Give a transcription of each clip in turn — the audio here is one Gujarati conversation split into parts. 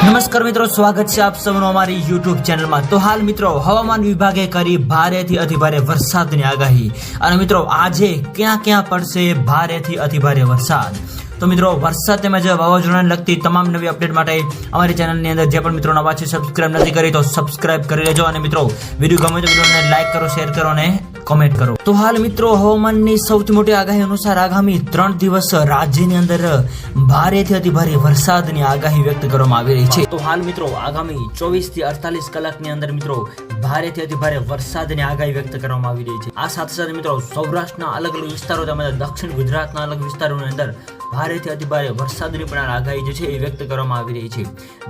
નમસ્કાર મિત્રો, સ્વાગત છે આપ સૌનું અમારી યુટ્યુબ ચેનલમાં તો હાલ મિત્રો, હવામાન વિભાગે કરી ભારેથી અતિભારે વરસાદની આગાહી. અને મિત્રો, આજે ક્યાં ક્યાં પડશે ભારેથી અતિભારે વરસાદ? તો મિત્રો, વરસાદ તેમજ વાવાઝોડાને લગતી તમામ નવી અપડેટ માટે અમારી ચેનલની અંદર જે પણ મિત્રો નવા છે સબસ્ક્રાઇબ નથી કરી તો સબસ્ક્રાઇબ કરી લેજો. અને મિત્રો, વીડિયો ગમે તો વિડીયોને લાઇક કરો શેર કરો અને કોમેન્ટ કરો. તો હાલ મિત્રો, હવામાનની સૌથી મોટી આગાહી અનુસાર આગામી ત્રણ દિવસ રાજ્યની અંદર ભારેથી અતિ ભારે વરસાદની આગાહી વ્યક્ત કરવામાં આવી રહી છે. તો હાલ મિત્રો, આગામી ચોવીસથી અડતાલીસ કલાકની અંદર મિત્રો, ભારેથી અતિ ભારે વરસાદની આગાહી વ્યક્ત કરવામાં આવી રહી છે. આ સાથે સાથે મિત્રો, સૌરાષ્ટ્રના અલગ અલગ વિસ્તારો તેમજ દક્ષિણ ગુજરાતના અલગ વિસ્તારોની અંદર ભારેથી અતિભારે વરસાદની પણ આગાહી જે છે એ વ્યક્ત કરવામાં આવી રહી છે.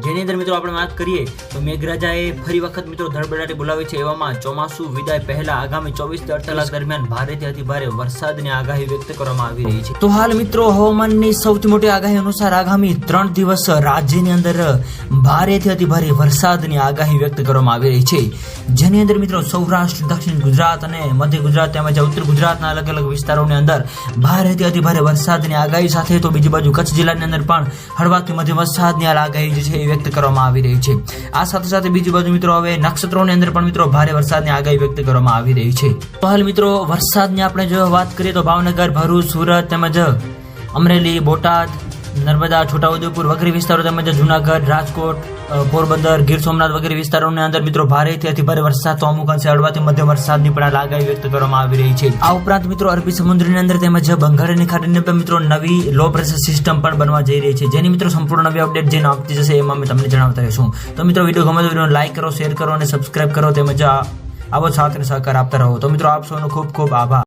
જેની અંદર મિત્રો આપણે વાત કરીએ તો મેઘરાજાએ ફરી વખત મિત્રો ધડબડાટી બોલાવી છે એવામાં ચોમાસુ વિદાય પહેલા આગામી ચોવીસથી અડતાલીસ દરમિયાન ભારેથી અતિભારે વરસાદની આગાહી વ્યક્ત કરવામાં આવી રહી છે. તો હાલ મિત્રો હવામાનની સૌથી મોટી આગાહી અનુસાર આગામી ત્રણ દિવસ રાજ્યની અંદર ભારેથી અતિભારે વરસાદની આગાહી વ્યક્ત કરવામાં આવી રહી છે. જેની અંદર મિત્રો સૌરાષ્ટ્ર, દક્ષિણ ગુજરાત અને મધ્ય ગુજરાત તેમજ ઉત્તર ગુજરાતના અલગ અલગ વિસ્તારોની અંદર ભારેથી અતિભારે વરસાદની આગાહી સાથે તો બીજી બાજુ કચ્છ જિલ્લાની અંદર પણ હળવાથી મધ્ય વરસાદની આગાહી જે છે એ વ્યક્ત કરવામાં આવી રહી છે. આ સાથે સાથે બીજી બાજુ મિત્રો હવે નક્ષત્રોની અંદર પણ મિત્રો ભારે વરસાદની આગાહી વ્યક્ત કરવામાં આવી રહી છે. તો હાલ મિત્રો વરસાદની આપણે જો વાત કરીએ તો ભાવનગર, ભરૂચ, સુરત તેમજ અમરેલી, બોટાદ નર્મદા, છોટાઉદેપુર વગેરે વિસ્તારો તેમજ જુનાગઢ, રાજકોટ પોરબંદર, ગીર સોમનાથ વગેરે વિસ્તારોની અંદર મિત્રો ભારેથી અતિ ભારે વરસાદ તો અમુક અંશે અડવાથી મધ્યમ વરસાદની પણ આગાહી વ્યક્ત કરવામાં આવી રહી છે. આ ઉપરાંત મિત્રો અરબી સમુદ્રની અંદર તેમજ બંગાળની ખાડીની પણ મિત્રો નવી લો પ્રેશર સિસ્ટમ પણ બનવા જઈ રહી છે. જેની મિત્રો સંપૂર્ણ નવી અપડેટ જેને આપતી જશે એમાં અમે તમને જણાવતા રહીશું. તો મિત્રો વીડિયો ગમે તો વીડિયો લાઈક કરો શેર કરો અને સબસ્ક્રાઇબ કરો તેમજ આવો સાથ સહકાર આપતા રહો. તો મિત્રો આપ સૌનો ખૂબ ખૂબ આભાર.